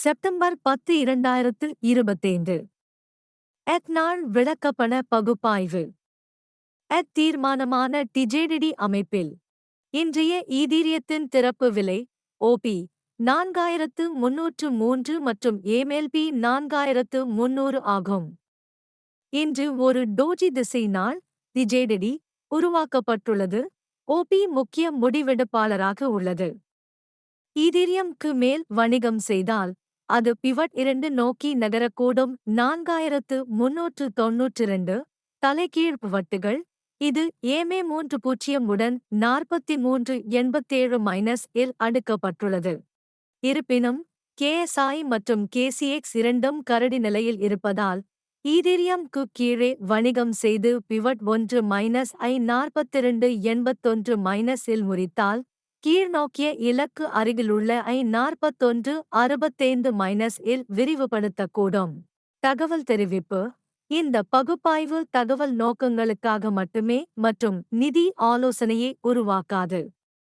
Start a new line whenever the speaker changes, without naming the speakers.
September பத்து இரண்டாயிரத்து இருபத்தைந்து. எத்நாள் விளக்கப்பண பகுப்பாய்வு. எத் தீர்மானமான டிஜேடிடி அமைப்பில். இன்றைய ஈதீரியத்தின் திறப்பு விலை ஓபி நான்காயிரத்து முன்னூற்று மூன்று மற்றும் ஏமெல்பி நான்காயிரத்து முன்னூறு ஆகும். இன்று ஒரு டோஜி திசை நாள் டிஜேடிடி உருவாக்கப்பட்டுள்ளது. ஓபி முக்கிய முடிவெடுப்பாளராக உள்ளது. ஈதீரியம்க்கு மேல் வணிகம் செய்தால் அது பிவட் இரண்டு நோக்கி நகரக்கூடும். நான்காயிரத்து முன்னூற்று தொன்னூற்றிரண்டு தலைகீழ் பிவட்டுகள். இது ஏமே மூன்று பூஜ்ஜியம் உடன் நாற்பத்தி மூன்று எண்பத்தேழு மைனஸ் இல் அடுக்கப்பட்டுள்ளது. இருப்பினும் கேஎஸ்ஐ மற்றும் கேசிஎக்ஸ் இரண்டும் கரடி நிலையில் இருப்பதால் ஈதீரியம்க்கு கீழே வணிகம் செய்து பிவட் ஒன்று மைனஸ் ஐ நாற்பத்திரண்டு எண்பத்தொன்று மைனஸ் இல் முறித்தால் கீழ்நோக்கிய இலக்கு அருகிலுள்ள ஐ நாற்பத்தொன்று அறுபத்தைந்து மைனஸ் இல் விரிவுபடுத்தக்கூடும். தகவல் தெரிவிப்பு. இந்த பகுப்பாய்வு தகவல் நோக்கங்களுக்காக மட்டுமே மற்றும் நிதி ஆலோசனையை உருவாக்காது.